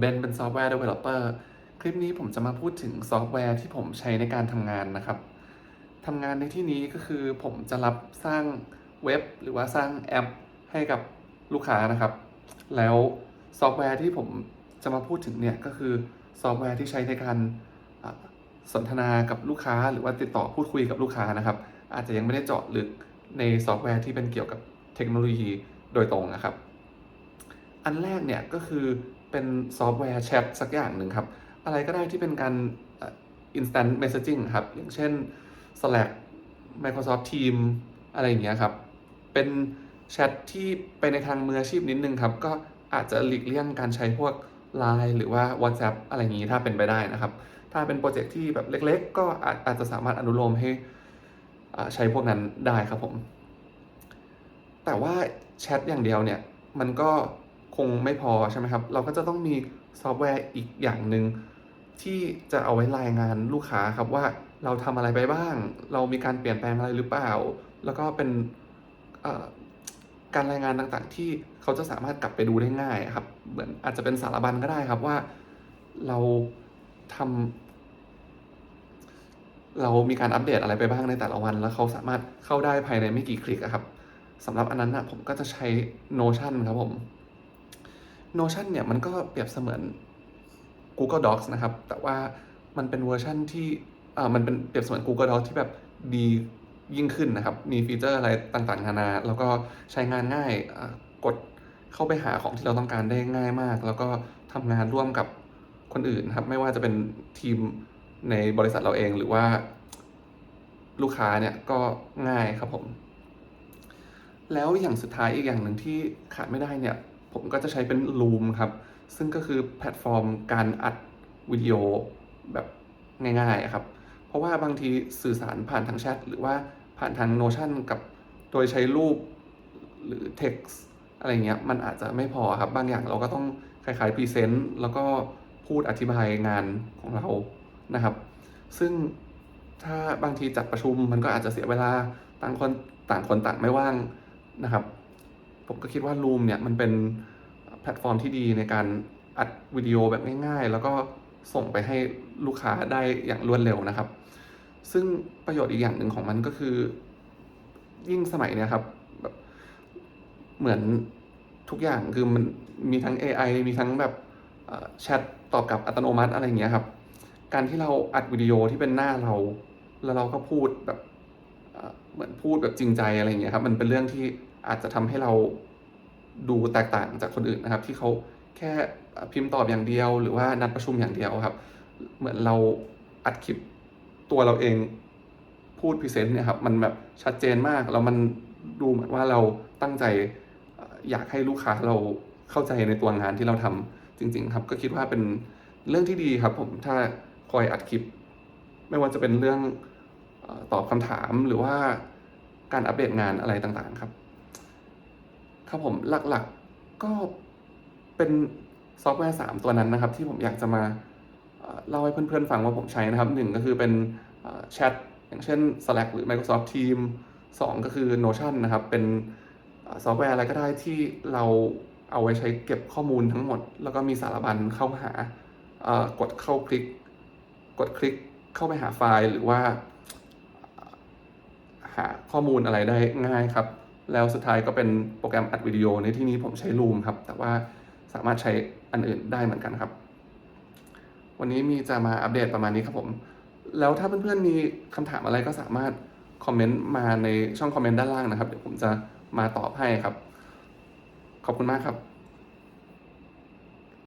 เบนเป็นซอฟต์แวร์ Developer คลิปนี้ผมจะมาพูดถึงซอฟต์แวร์ที่ผมใช้ในการทำงานนะครับทำงานในที่นี้ก็คือผมจะรับสร้างเว็บหรือว่าสร้างแอปให้กับลูกค้านะครับ แล้วซอฟต์แวร์ที่ผมจะมาพูดถึงเนี่ยก็คือซอฟต์แวร์ที่ใช้ในการสนทนากับลูกค้า หรือว่าติดต่อพูดคุยกับลูกค้านะครับ อาจจะยังไม่ได้เจาะลึกในซอฟต์แวร์ที่เป็นเกี่ยวกับเทคโนโลยีโดยตรงนะครับ อันแรกเนี่ยก็คือ เป็นซอฟต์แวร์แชทสักอย่างหนึ่งครับ อะไรก็ได้ที่เป็นการ instant messaging ครับ อย่างเช่น Slack Microsoft Teams อะไรอย่างเงี้ยครับ เป็นแชทที่ไปในทางมืออาชีพนิดนึงครับ ก็อาจจะหลีกเลี่ยงการใช้พวก Line หรือว่า WhatsApp อะไรอย่างงี้ถ้าเป็นไปได้นะครับ ถ้าเป็นโปรเจกต์ที่แบบเล็ก ๆ ก็อาจจะสามารถอนุโลมให้ใช้พวกนั้นได้ครับผม แต่ว่าแชทอย่างเดียวเนี่ย มันก็ งไม่พอใช่ไหมครับ เราก็จะต้องมีซอฟต์แวร์อีกอย่างหนึ่งที่จะเอาไว้รายงานลูกค้าครับว่าเราทำอะไรไปบ้าง เรามีการเปลี่ยนแปลงอะไรหรือเปล่า แล้วก็เป็นการรายงานต่างๆ ที่เขาจะสามารถกลับไปดูได้ง่ายครับ เหมือนอาจจะเป็นสารบัญก็ได้ครับว่าเราทำเรามีการอัปเดตอะไรไปบ้างในแต่ละวัน แล้วเขาสามารถเข้าได้ภายในไม่กี่คลิกครับสำหรับอันนั้นนะผมก็จะใช้ Notion ครับผม Notion เนี่ยมันก็เปรียบเสมือน Google Docs นะครับ แต่ว่ามันเป็นเวอร์ชันที่อ่ามันเป็นเปรียบเสมือน Google Docs ที่แบบดียิ่งขึ้นนะครับ มีฟีเจอร์อะไรต่างๆ นานา แล้วก็ใช้งานง่ายกดเข้าไปหาของที่เราต้องการได้ง่ายมาก แล้วก็ทำงานร่วมกับคนอื่นครับ ไม่ว่าจะเป็นทีมในบริษัทเราเองหรือว่าลูกค้าเนี่ยก็ง่ายครับผม แล้วอย่างสุดท้ายอีกอย่างหนึ่งที่ขาดไม่ได้เนี่ย ผมก็จะใช้เป็น Loom ครับ ซึ่งก็คือแพลตฟอร์มการอัดวิดีโอแบบง่ายๆครับ เพราะว่าบางทีสื่อสารผ่านทางแชทหรือว่าผ่านทาง Notion กับโดยใช้รูปหรือ text อะไรเงี้ยมันอาจจะไม่พอครับ บางอย่างเราก็ต้องคล้ายๆพรีเซนต์แล้วก็พูดอธิบายงานของเรานะครับ ซึ่งถ้าบางทีจัดประชุมมันก็อาจจะเสียเวลาต่างคนต่างคนต่างไม่ว่างนะครับ ผมก็คิดว่า Loom เนี่ยมันเป็นแพลตฟอร์มที่ดีในการอัดวิดีโอแบบง่ายๆ แล้วก็ส่งไปให้ลูกค้าได้อย่างรวดเร็วนะครับ ซึ่งประโยชน์อีกอย่างหนึ่งของมันก็คือ ยิ่งสมัยเนี้ยครับแบบเหมือนทุกอย่างคือมันมีทั้ง AI มีทั้งแบบแชทตอบกลับอัตโนมัติอะไรอย่างเงี้ยครับ การที่เราอัดวิดีโอที่เป็นหน้าเรา แล้วเราก็พูดแบบเอ่อเหมือนพูดแบบจริงใจอะไรอย่างเงี้ยครับ มันเป็นเรื่องที่ อาจจะทำให้เราดูแตกต่างจากคนอื่นนะครับ ที่เขาแค่พิมพ์ตอบอย่างเดียว หรือว่านัดประชุมอย่างเดียวครับ เหมือนเราอัดคลิปตัวเราเองพูดพรีเซนต์เนี่ยครับมันแบบชัดเจนมากแล้วมันดูเหมือนว่าเราตั้งใจอยากให้ลูกค้าเราเข้าใจในตัวงานที่เราทำจริง ๆ ครับ ก็คิดว่าเป็นเรื่องที่ดีครับ ผมถ้าคอยอัดคลิป ไม่ว่าจะเป็นเรื่องตอบคำถามหรือว่าการอัปเดตงานอะไรต่างๆ ครับ ครับผมหลักๆก็เป็นซอฟต์แวร์ 3 ตัวนั้นนะครับ ที่ผมอยากจะมาเล่าให้เพื่อนๆฟังว่าผมใช้นะครับหนึ่งก็คือเป็นแชทอย่างเช่น Slack หรือ Microsoft Teams สองก็คือ Notion นะครับ เป็นซอฟต์แวร์อะไรก็ได้ที่เราเอาไว้ใช้เก็บข้อมูลทั้งหมด แล้วก็มีสารบัญเข้าหากดเข้าคลิก กดคลิกเข้าไปหาไฟล์หรือว่า หาข้อมูลอะไรได้ง่ายครับ แล้วสุดท้ายก็เป็นโปรแกรมอัดวิดีโอในที่นี้ผมใช้ Loom ครับ แต่ว่าสามารถใช้อันอื่นได้เหมือนกันครับ วันนี้มีจะมาอัปเดตประมาณนี้ครับผม แล้วถ้าเพื่อนๆมีคำถามอะไรก็สามารถคอมเมนต์มาในช่องคอมเมนต์ด้านล่างนะครับ เดี๋ยวผมจะมาตอบให้ครับ ขอบคุณมากครับ